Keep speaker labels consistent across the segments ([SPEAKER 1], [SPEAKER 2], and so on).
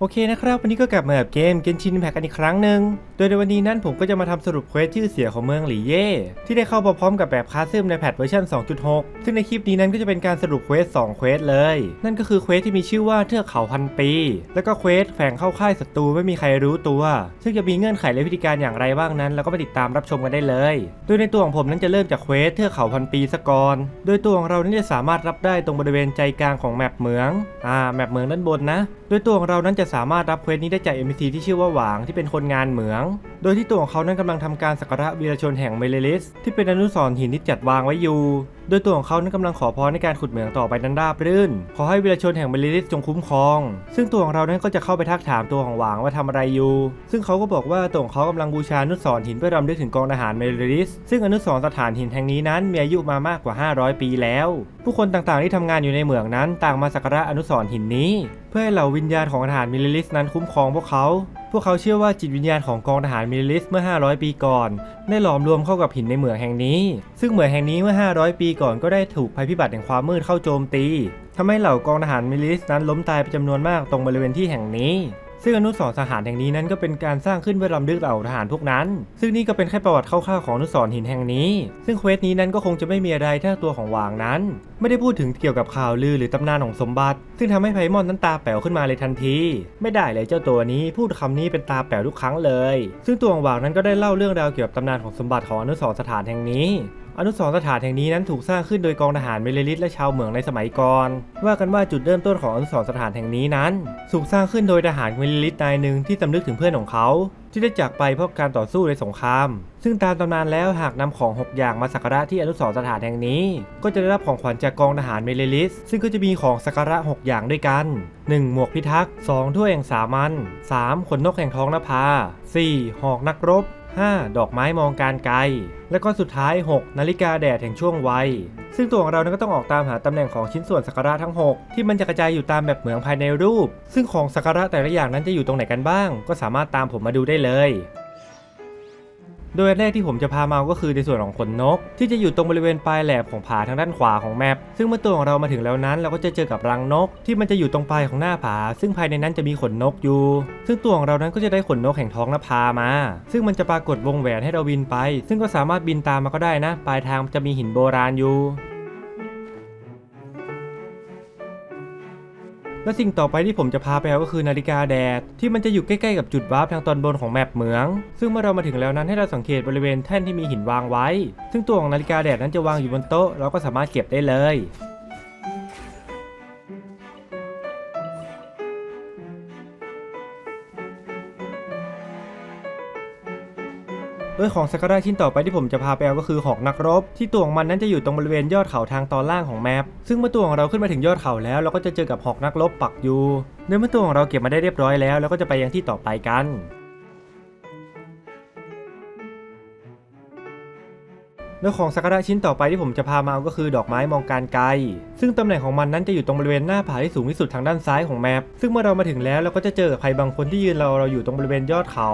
[SPEAKER 1] โอเคนะครับ วันนี้ก็กลับมากับเกมเกนชินแพ็กกันอีกครั้งหนึ่งโดยในวันนี้นั้นผมก็จะมาทำสรุปเควสชื่อเสียของเมืองหลี่เย่ที่ได้เข้ามาพร้อมกับแบบคาซึมในแพทเวอร์ชัน2.6 ซึ่งในคลิปนี้นั้นก็จะเป็นการสรุปเควส2เควสเลย นั่นก็คือเควสที่มีชื่อว่าเทือกเขาพันปี แล้วก็เควสแฝงเข้าค่ายศัตรูไม่มีใครรู้ตัว ซึ่งจะมีเงื่อนไขและวิธีการอย่างไรบ้างนั้นเราก็ไปติดตามรับชมกันได้เลย โดยในตัวของผมนั้นจะเริ่มจากเควสเทือกเขาพันปีซะก่อนโดยตัวของเรานั้นจะสามารถรับได้ตรงบริเวณใจกลางของแมปเหมืองอ่าแมปเหมืองด้านบนนะ โดยตัวของเรานั้นจะสามารถรับเควสนี้ได้จาก NPC ที่ชื่อว่าหวางที่เป็นคนงานเหมือง โดยที่ตัวของเขานั้นกำลังทำการสักการะวีรชนแห่งเมเลลิสที่เป็นอนุสรณ์หินที่จัดวางไว้อยู่ โดยตัวของเขานั้นกำลังขอพรในการขุดเหมืองต่อไปนั้นราบรื่น ขอให้วีรชนแห่งเมเลลิสจงคุ้มครอง ซึ่งตัวของเรานั้นก็จะเข้าไปทักถามตัวของหวางว่าทำอะไรอยู่ ซึ่งเขาก็บอกว่าตัวของเขากำลังบูชาอนุสรหินเพื่อรำลึกถึงกองทหารเมเลลิสซึ่งอนุสรณ์สถานหินแห่งนี้นั้นมีอายุมามากกว่า 500 ปีแล้ว ผู้คนต่างๆที่ทำงานอยู่ในเหมืองนั้น ต่างมาสักการะอนุสรหินนี้ เพื่อให้เหล่าวิญญาณของทหารมิลลิสนั้นคุ้มครองพวกเขาพวกเขาเชื่อว่าจิตวิญญาณของกองทหารมิลลิสเมื่อ 500 ปีก่อน ได้หลอมรวมเข้ากับหินในเหมืองแห่งนี้ ซึ่งเหมืองแห่งนี้เมื่อ 500 ปีก่อนก็ได้ถูกภัยพิบัติแห่งความมืดเข้าโจมตีทำให้เหล่ากองทหารมิลลิสนั้นล้มตายไปจำนวนมากตรงบริเวณที่แห่งนี้ ซึ่งอนุสรสถานแห่งนี้นั้นก็เป็นการสร้างขึ้นเพื่อรำลึกเหล่าทหารพวกนั้น ซึ่งนี่ก็เป็นแค่ประวัติคร่าวๆของอนุสรหินแห่งนี้ ซึ่งเควสนี้นั้นก็คงจะไม่มีอะไรถ้าตัวของหวางนั้น ไม่ได้พูดถึงเกี่ยวกับข่าวลือหรือตำนานของสมบัติ ซึ่งทำให้ไพมอนนั้นตาแป๋วขึ้นมาเลยทันที ไม่ได้เลยเจ้าตัวนี้พูดคำนี้เป็นตาแป๋วทุกครั้งเลย ซึ่งตัวของหวางนั้นก็ได้เล่าเรื่องราวเกี่ยวกับตำนานของสมบัติของอนุสรสถานแห่งนี้ อนุสรสถานแห่งนี้นั้นถูกสร้างขึ้นโดยกองทหารเมเลลิสและชาวเหมืองในสมัยก่อน ว่ากันว่าจุดเริ่มต้นของอนุสรสถานแห่งนี้นั้นถูกสร้างขึ้นโดยทหารเมเลลิสนายหนึ่งที่สำนึกถึงเพื่อนของเขาที่ได้จากไปเพราะการต่อสู้ในสงคราม ซึ่งตามตำนานแล้วหากนำของ 6 อย่างมาสักการะที่อนุสรสถานแห่งนี้ ก็จะได้รับของขวัญจากกองทหารเมเลลิส ซึ่งก็จะมีของสักการะ 6 อย่างด้วยกัน 1. หมวกพิทักษ์ 2. ถ้วยแห่งสามัญ 3. ขนนกแห่งท้องนภา 4. หอกนักรบ 5. ดอกไม้มองการไกล และก็สุดท้าย 6 นาฬิกาแดดแห่งช่วงวัย ซึ่งตัวของเรานั้นก็ต้องออกตามหาตำแหน่งของชิ้นส่วนสักการะทั้ง 6 ที่มันจะกระจายอยู่ตามแบบเหมืองภายในรูป ซึ่งของสักการะแต่ละอย่างนั้นจะอยู่ตรงไหนกันบ้าง ก็สามารถตามผมมาดูได้เลย โดยแรกที่ผมจะพามาก็คือในส่วนของขนนก ที่จะอยู่ตรงบริเวณปลายแหลมของผาทางด้านขวาของแมปซึ่งเมื่อตัวของเรามาถึงแล้วนั้น เราก็จะเจอกับรังนก ที่มันจะอยู่ตรงปลายของหน้าผา ซึ่งภายในนั้นจะมีขนนกอยู่ ซึ่งตัวของเรานั้นก็จะได้ขนนกแห่งท้องนภามา ซึ่งมันจะปรากฏวงแหวนให้เราบินไป ซึ่งก็สามารถบินตามมาก็ได้นะ ปลายทางจะมีหินโบราณอยู่ และสิ่งต่อไปที่ผมจะพาไปก็คือนาฬิกาแดด ที่มันจะอยู่ใกล้ๆกับจุดวาร์ปทางตอนบนของแมปเหมือง ซึ่งเมื่อเรามาถึงแล้วนั้นให้เราสังเกตบริเวณแท่นที่มีหินวางไว้ ซึ่งตัวของนาฬิกาแดดนั้นจะวางอยู่บนโต๊ะเราก็สามารถเก็บได้เลย โดยของสักการะชิ้นต่อไปที่ผมจะพาไปเอาก็คือหอกนักรบ ที่ตัวของมันนั้นจะอยู่ตรงบริเวณยอดเขาทางตอนล่างของแมปซึ่งเมื่อตัวของเราขึ้นมาถึงยอดเขาแล้วเราก็จะเจอกับหอกนักรบปักอยู่โดยเมื่อตัวของเราเก็บมาได้เรียบร้อยแล้วเราก็จะไปยังที่ต่อไปกัน โดยของสักการะชิ้นต่อไปที่ผมจะพามาเอาก็คือดอกไม้มองการไกล ซึ่งตำแหน่งของมันนั้นจะอยู่ตรงบริเวณหน้าผาที่สูงที่สุดทางด้านซ้ายของแมป ซึ่งเมื่อเรามาถึงแล้วเราก็จะเจอกับใครบางคนที่ยืนรอเราอยู่ตรงบริเวณยอดเขา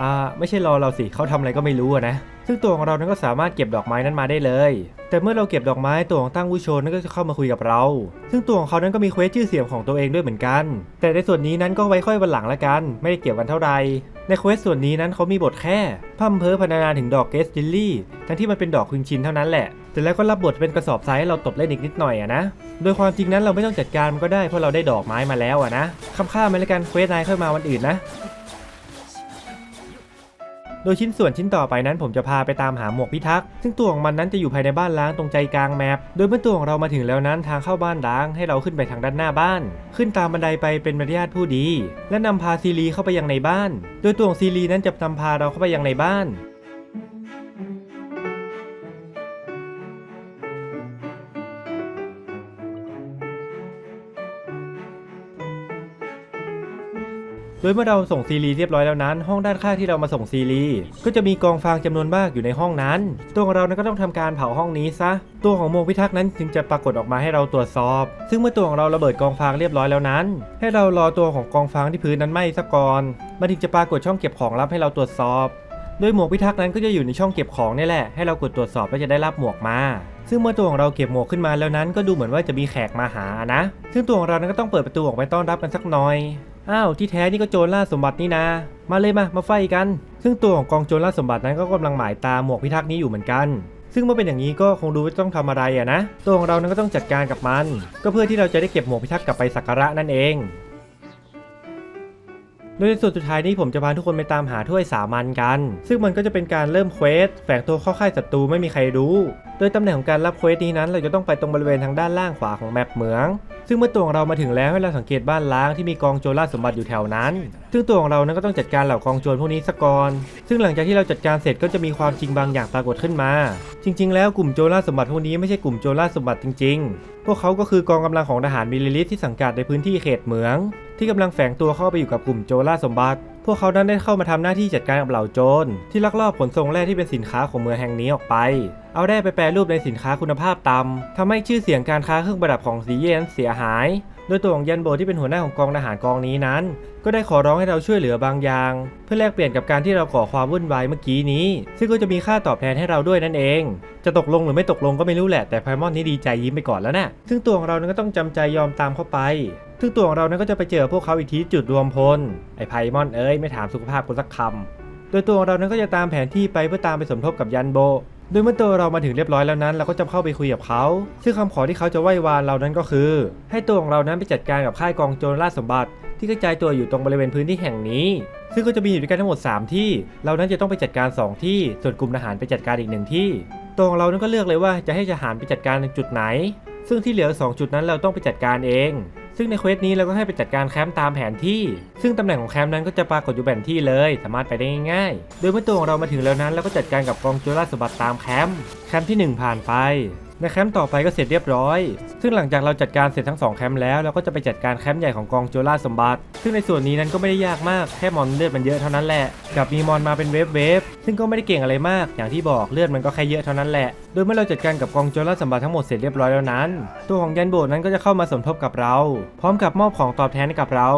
[SPEAKER 1] อ่า ไม่ใช่รอเราสิเขาทำอะไรก็ไม่รู้นะ ซึ่งตัวของเรานั้นก็สามารถเก็บดอกไม้นั้นมาได้เลย แต่เมื่อเราเก็บดอกไม้ตัวของตั้งวุชนนั้นก็จะเข้ามาคุยกับเรา ซึ่งตัวของเขานั้นก็มีเควสชื่อเสียงของตัวเองด้วยเหมือนกัน แต่ในส่วนนี้นั้นก็ไว้ค่อยวันหลังละกัน ไม่ได้เกี่ยวกันเท่าไหร่ ในเควสส่วนนี้นั้นเขามีบทแค่พัมเพอพรรณนาถึงดอกเกสจิลลี่ ทั้งที่มันเป็นดอกคุนชินเท่านั้นแหละ แต่แล้วก็รับบทเป็นกระสอบทรายให้เราตบเล่นอีกนิดหน่อยอะนะ โดยความจริงนั้นเราไม่ต้องจัดการมันก็ได้เพราะเราได้ดอกไม้มาแล้วอะนะคำค่ามันละกันเควสนายค่อยมาวันอื่นนะ โดยชิ้นส่วนชิ้นต่อไปนั้นผมจะพาไปตามหาหมวกพิทักษ์ซึ่งตัวของมันนั้นจะอยู่ภายในบ้านล้างตรงใจกลางแมปโดยเมื่อตัวของเรามาถึงแล้วนั้นทางเข้าบ้านล้างให้เราขึ้นไปทางด้านหน้าบ้าน ขึ้นตามบันไดไปเป็นมารยาทผู้ดี และนำพาซีรีเข้าไปยังในบ้าน โดยตัวของซีรีนั้นจะนำพาเราเข้าไปยังในบ้าน โดยเมื่อเราส่งซีรีเรียบร้อยแล้วนั้น ห้องด้านข้างที่เรามาส่งซีรีก็จะมีกองฟางจำนวนมากอยู่ในห้องนั้น ตัวของเรานั้นก็ต้องทำการเผาห้องนี้ซะ ตัวของโมงพิทักษ์นั้นจึงจะปรากฏออกมาให้เราตรวจสอบ ซึ่งเมื่อตัวของเราระเบิดกองฟางเรียบร้อยแล้วนั้น ให้เรารอตัวของกองฟางที่พื้นนั้นไหม้ซะก่อนมันถึงจะปรากฏช่องเก็บของลับให้เราตรวจสอบโดยหมวกพิทักษ์นั้นก็จะอยู่ในช่องเก็บของนี่แหละ ให้เรากดตรวจสอบแล้วจะได้รับหมวกมา ซึ่งเมื่อตัวของเราเก็บหมวกขึ้นมาแล้วนั้นก็ดูเหมือนว่าจะมีแขกมาหานะ ซึ่งตัวของเรานั้นก็ต้องเปิดประตูออกไปต้อนรับกันสักหน่อย อ้าวที่แท้นี่ก็โจรล่าสมบัตินี่นามาเลยมามาไฟกัน ซึ่งตัวของกองโจรล่าสมบัตินั้นก็กำลังหมายตาหมวกพิทักษ์นี้อยู่เหมือนกัน ซึ่งเมื่อเป็นอย่างนี้ก็คงดูว่าต้องทำอะไรอะนะ ตัวของเรานั้นก็ต้องจัดการกับมัน ก็เพื่อที่เราจะได้เก็บหมวกพิทักษ์กลับไปสักการะนั่นเองโดยในส่วนสุดท้ายนี้ผมจะพาทุกคนไปตามหาถ้วยสามัญกัน ซึ่งมันก็จะเป็นการเริ่มเควสแฝงตัวเข้าค่ายศัตรูไม่มีใครรู้ ดยตำแหน่งของการรับเควสนี้นั้น เราจะต้องไปตรงบริเวณทางด้านล่างขวาของแมปเหมือง ซึ่งเมื่อตัวของเรามาถึงแล้วให้เราสังเกตบ้านล้างที่มีกองโจรล่าสมบัติอยู่แถวนั้น ซึ่งตัวของเรานั้นก็ต้องจัดการเหล่ากองโจรพวกนี้ซะก่อน ซึ่งหลังจากที่เราจัดการเสร็จก็จะมีความจริงบางอย่างปรากฏขึ้นมา จริง ๆ แล้วกลุ่มโจรล่าสมบัติพวกนี้ไม่ใช่กลุ่มโจรล่าสมบัติจริง ๆ พวกเขาก็คือกองกำลังของทหารมิลลิลิตที่สังกัดในพื้นที่เขตเหมือง ที่กำลังแฝงตัวเข้าไปอยู่กับกลุ่มโจรล่าสมบัติ พวกเขานั้นได้เข้ามาทำหน้าที่จัดการกับเหล่าโจรที่ลักลอบขนส่งแร่ที่เป็นสินค้าของเมืองแห่งนี้ออกไป เอาแร่ไปแปรรูปในสินค้าคุณภาพต่ำทำให้ชื่อเสียงการค้าเครื่องประดับของสีเย็นเสียหาย โดยตัวของยันโบที่เป็นหัวหน้าของกองทหารกองนี้นั้น ก็ได้ขอร้องให้เราช่วยเหลือบางอย่าง เพื่อแลกเปลี่ยนกับการที่เราก่อความวุ่นวายเมื่อกี้นี้ ซึ่งก็จะมีค่าตอบแทนให้เราด้วยนั่นเอง จะตกลงหรือไม่ตกลงก็ไม่รู้แหละแต่ไพมอนนี่ดีใจยิ้มไปก่อนแล้วนะซึ่งตัวของเรานั้นก็ต้องจำใจยอมตามเข้าไป ซึ่งตัวของเรานั้นก็จะไปเจอพวกเขาอีกทีจุดรวมพล ไอ้ไพมอนเอ้ยไม่ถามสุขภาพกูสักคำโดยตัวของเรานั้นก็จะตามแผนที่ไปเพื่อตามไปสมทบกับยันโบ โดยเมื่อตัวเรามาถึงเรียบร้อยแล้วนั้น เราก็จะเข้าไปคุยกับเขา ซึ่งคำขอที่เขาจะไหว้วานเรานั้นก็คือ ให้ตัวของเรานั้นไปจัดการกับค่ายกองโจรราชสมบัติ ที่กระจายตัวอยู่ตรงบริเวณพื้นที่แห่งนี้ ซึ่งก็จะมีอยู่ด้วยกันทั้งหมด 3 ที่ เรานั้นจะต้องไปจัดการ 2 ที่ ส่วนกลุ่มทหารไปจัดการอีกหนึ่งที่ ตัวของเรานั้นก็เลือกเลยว่าจะให้ทหารไปจัดการจุดไหน ซึ่งที่เหลือ 2 จุดนั้นเราต้องไปจัดการเอง ซึ่งในเควสนี้เราก็ให้ไปจัดการแคมป์ตามแผนที่ ซึ่งตำแหน่งของแคมป์นั้นก็จะปรากฏอยู่แผนที่เลย สามารถไปได้ง่ายๆ โดยเมื่อตัวของเรามาถึงแล้วนั้นเราก็จัดการกับกองโจรราสมบัติตามแคมป์ แคมป์ที่ 1 ผ่านไป ในแคมป์ต่อไปก็เสร็จเรียบร้อย ซึ่งหลังจากเราจัดการเสร็จทั้งสองแคมป์แล้วเราก็จะไปจัดการแคมป์ใหญ่ของกองโจรราสมบัติ ซึ่งในส่วนนี้นั้นก็ไม่ได้ยากมาก แค่มอนเลือดมันเยอะเท่านั้นแหละ กับมีมอนมาเป็นเวฟเวฟ ซึ่งก็ไม่ได้เก่งอะไรมาก อย่างที่บอกเลือดมันก็แค่เยอะเท่านั้นแหละ โดยเมื่อเราจัดการกับกองโจรราสมบัติทั้งหมดเสร็จเรียบร้อยแล้วนั้น ตัวของยันโบดนั้นก็จะเข้ามาสมทบกับเรา พร้อมกับมอบของตอบแทนให้กับเรา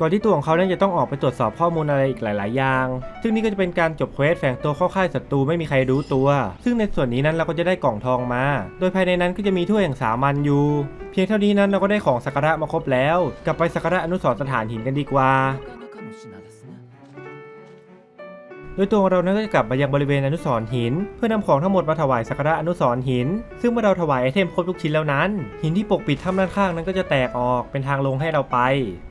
[SPEAKER 1] ก่อนที่ตัวของเขานั้นจะต้องออกไปตรวจสอบข้อมูลอะไรอีกหลาย ๆ อย่าง ซึ่งนี่ก็จะเป็นการจบเควสแฝงตัวเข้าค่ายศัตรูไม่มีใครรู้ตัว ซึ่งในส่วนนี้นั้นเราก็จะได้กล่องทองมา โดยภายในนั้นก็จะมีถ้วยอย่างสามัญอยู่ เพียงเท่านี้นั้นเราก็ได้ของสักการะมาครบแล้ว กลับไปสักการะอนุสรสถานหินกันดีกว่า โดยตัวของเรานั้นก็จะกลับมายังบริเวณอนุสรณ์หิน เพื่อนำของทั้งหมดมาถวายสักการะอนุสรณ์หิน ซึ่งเมื่อเราถวายไอเทมครบทุกชิ้นแล้วนั้น หินที่ปกปิดถ้ำด้านข้างนั้นก็จะแตกออกเป็นทางลงให้เราไป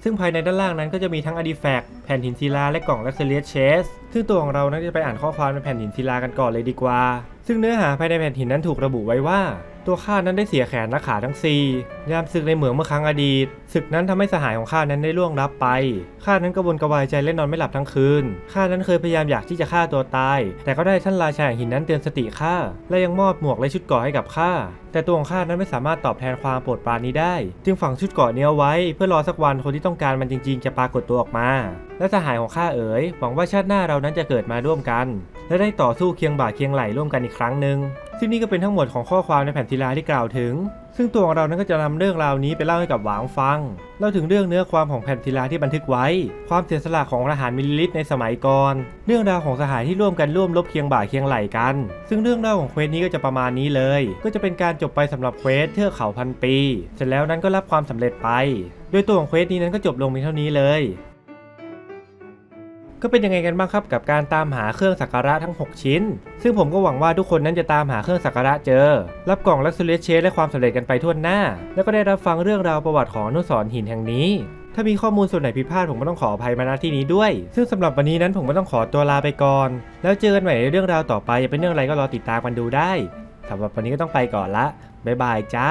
[SPEAKER 1] ซึ่งภายในด้านล่างนั้นก็จะมีทั้งอดีแฟกแผ่นหินศิลาและกล่องลักเซเลียสเชสซึ่งตัวของเรานั้นจะไปอ่านข้อความในแผ่นหินศิลากันก่อนเลยดีกว่า ซึ่งเนื้อหาภายในแผ่นหินนั้นถูกระบุไว้ว่า ตัวข้านั้นได้เสียแขนและขาทั้งสี่ยามศึกในเหมืองเมื่อครั้งอดีตศึกนั้นทำให้สหายของข้านั้นได้ล่วงลับไปข้านั้นกระวนกระวายใจและนอนไม่หลับทั้งคืนข้านั้นเคยพยายามอยากที่จะฆ่าตัวตาย แต่ก็ได้ท่านราชาแห่งหินนั้นเตือนสติข้าและยังมอบหมวกและชุดเกราะให้กับข้าแต่ตัวของข้านั้นไม่สามารถตอบแทนความโปรดปรานนี้ได้ จึงฝังชุดเกราะนี้เอาไว้ เพื่อรอสักวันคนที่ต้องการมันจริงๆ จะปรากฏตัวออกมา และสหายของข้าเอ๋ยหวังว่าชาติหน้าเรานั้นจะเกิดมาร่วมกัน และได้ต่อสู้เคียงบ่าเคียงไหลร่วมกันอีกครั้งหนึ่ง ซึ่งนี่ก็เป็นทั้งหมดของข้อความในแผ่นศิลาที่กล่าวถึง ซึ่งตัวของเรานั้นก็จะนำเรื่องราวนี้ไปเล่าให้กับหวางฟังเล่าถึงเรื่องเนื้อความของแผ่นศิลาที่บันทึกไว้ ความเสียสละของทหารมิลลิลิตในสมัยก่อน เรื่องราวของสหายที่ร่วมกันร่วมรบเคียงบ่าเคียงไหลกัน ซึ่งเรื่องราวของเควสนี้ก็จะประมาณนี้เลย ก็จะเป็นการจบไปสำหรับเควสเทือกเขาพันปี เสร็จแล้วนั้นก็รับความสำเร็จไป โดยตัวของเควสนี้นั้นก็จบลงเพียงเท่านี้เลย ก็เป็นยังไงกันบ้างครับกับการตามหาเครื่องสักการะทั้ง 6 ชิ้น ซึ่งผมก็หวังว่าทุกคนนั้นจะตามหาเครื่องสักการะเจอ รับกล่องลักซ์เลเชสและความสำเร็จกันไปทั่วหน้า แล้วก็ได้รับฟังเรื่องราวประวัติของอนุสรหินแห่งนี้ถ้ามีข้อมูลส่วนไหนผิดพลาดผมก็ต้องขออภัยมาณที่นี้ด้วย ซึ่งสำหรับวันนี้นั้นผมก็ต้องขอตัวลาไปก่อน แล้วเจอกันใหม่ในเรื่องราวต่อไปจะเป็นเรื่องอะไรก็รอติดตามกันดูได้สำหรับวันนี้ก็ต้องไปก่อนละบ๊ายบายจ้า